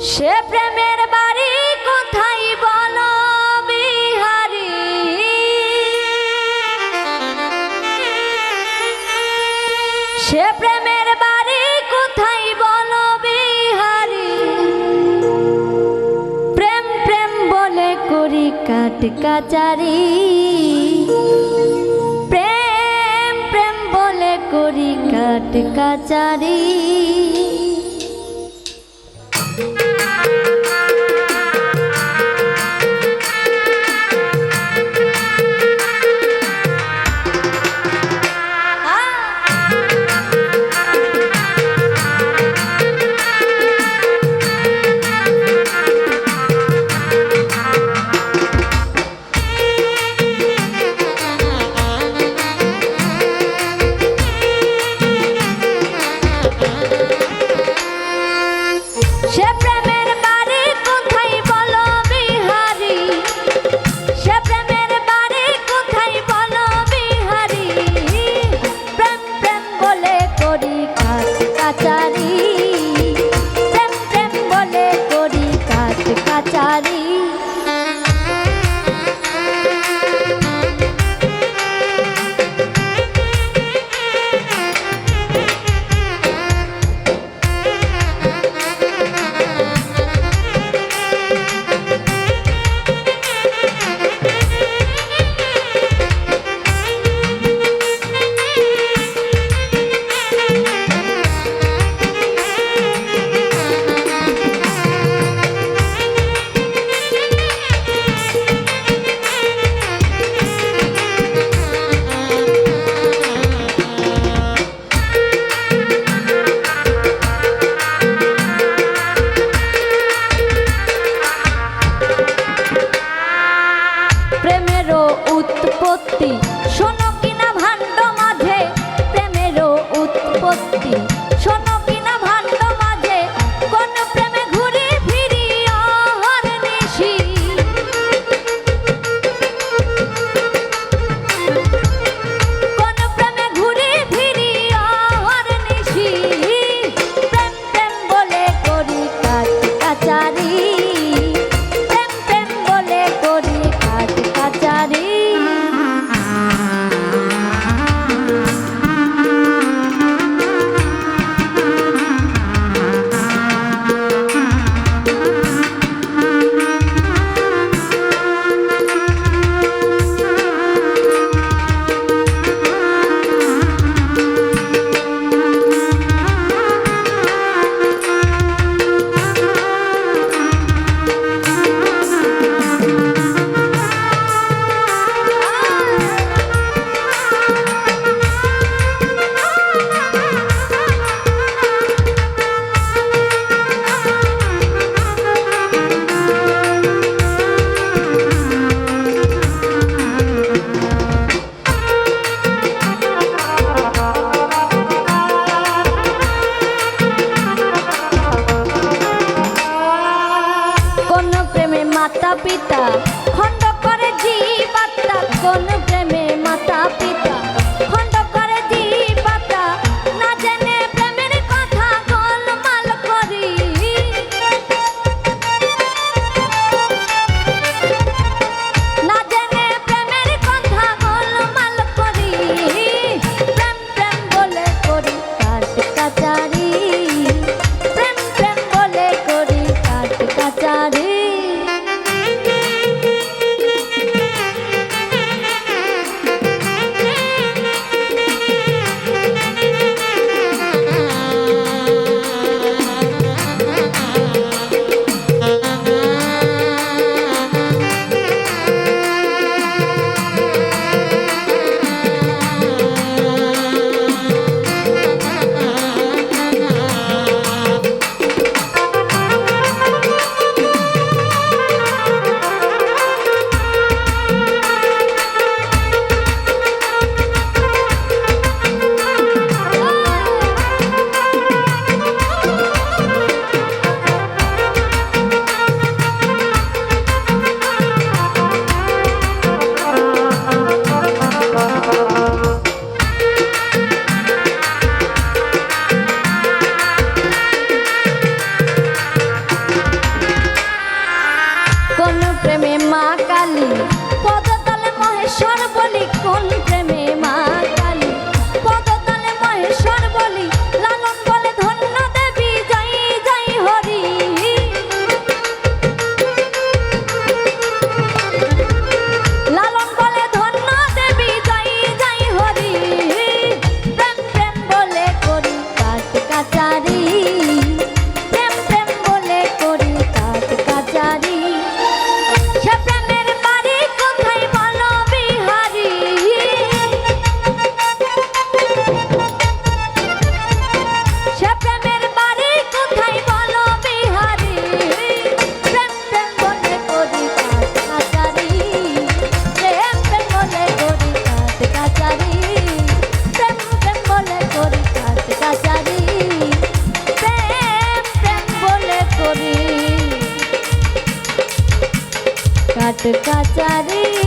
সে প্রেমের বাড়ি কোথায় বল বিহারি? সে প্রেমের বাড়ি কোথায় বল বিহারি? প্রেম প্রেম বলে করি কাট কাচারি। প্রেম প্রেম বলে করি কাট কাচারি। সত্যি। শোনো মাতা পিতা কাচারি